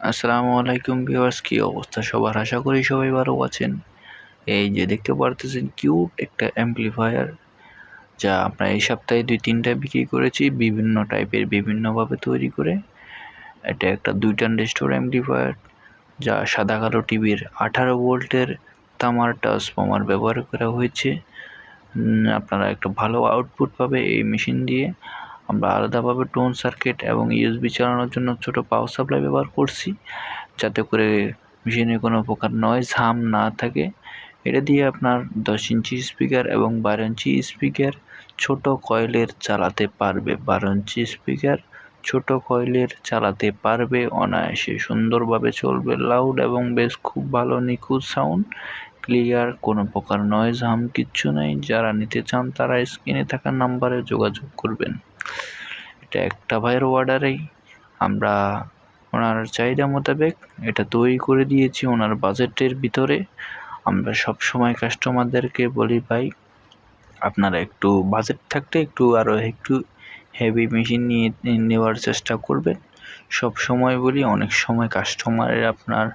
আসসালামু আলাইকুম ভিউয়ার্স, কী অবস্থা সবার? আশা করি সবাই ভালো আছেন। এই যে দেখতে পারতেছেন কিউট একটা অ্যাম্পলিফায়ার যা আমরা এই সপ্তাহে দুই, তিনটা বিক্রি করেছি বিভিন্ন টাইপের, বিভিন্নভাবে তৈরি করে। এটা একটা দুই ট্রানজিস্টর অ্যাম্পলিফায়ার যা সাদা কালো টিভির আঠারো ভোল্টের তামার ট্রান্সফর্মার ব্যবহার করা হয়েছে। আপনারা একটা ভালো আউটপুট পাবে এই মেশিন দিয়ে। আমরা আলাদাভাবে টোন সার্কিট এবং ইউএসবি চালানোর জন্য ছোট পাওয়ার সাপ্লাই ব্যবহার করছি, যাতে করে মেশিনে কোনো প্রকার নয়েজ হাম না থাকে। এটা দিয়ে আপনার দশ ইঞ্চি স্পিকার এবং বারো ইঞ্চি স্পিকার ছোট কয়েলের চালাতে পারবে। বারো ইঞ্চি স্পিকার ছোট কয়েলের চালাতে পারবে। অনায়াসে সুন্দরভাবে চলবে। লাউড এবং বেশ খুব ভালো নিখুঁত সাউন্ড ক্লিয়ার কোনো প্রকার নয়েজ হাম কিচ্ছু নেই। যারা নিতে চান তারা স্ক্রিনে থাকা নাম্বারে যোগাযোগ করবেন। এটা একটা ভাইয়ের অর্ডারেই আমরা ওনার চাহিদা মোতাবেক এটা তৈরি করে দিয়েছি ওনার বাজেটের ভিতরে। আমরা সব সময় কাস্টমারদেরকে বলি, ভাই, আপনারা একটু বাজেট থাকতে একটু আরও একটু হেভি মেশিন নিয়ে, নেওয়ার চেষ্টা করবেন। সব সময় বলি, অনেক সময় কাস্টমারের আপনার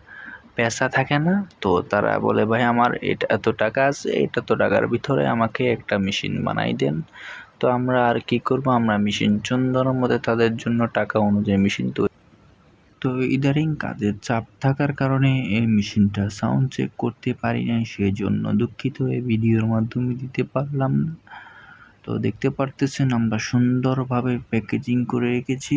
পেশা থাকে না, তো তারা বলে, ভাই, আমার এটা এত টাকা আছে, এটা তো টাকার ভিতরে আমাকে একটা মেশিন বানাই দেন। তো আমরা আর কি করব? আমরা মেশিন চন্দনের মধ্যে তাদের জন্য টাকা অনুযায়ী মেশিন তৈরি তো ইদারিং কাজের চাপ থাকার কারণে এই মেশিনটা সাউন্ড চেক করতে পারি নাই সেই জন্য দুঃখিত, এই ভিডিওর মাধ্যমে দিতে পারলাম না। তো দেখতে পারতেছেন, আমরা সুন্দরভাবে প্যাকেজিং করে রেখেছি।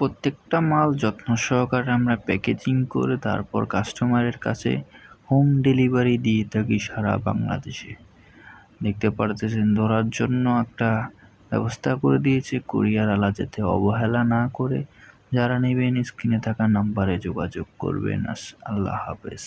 প্রত্যেকটা মাল যত্ন সহকারে আমরা প্যাকেজিং করে তারপর কাস্টমারের কাছে হোম ডেলিভারি দিয়ে থাকি সারা বাংলাদেশে। দেখতে পারতেছেন, ধরার জন্য একটা ব্যবস্থা করে দিয়েছে। কুরিয়ারওয়ালা যাতে অবহেলা না করে, যারা নেবেন স্ক্রিনে থাকা নাম্বারে যোগাযোগ করবেন। আল্লাহ হাফেজ।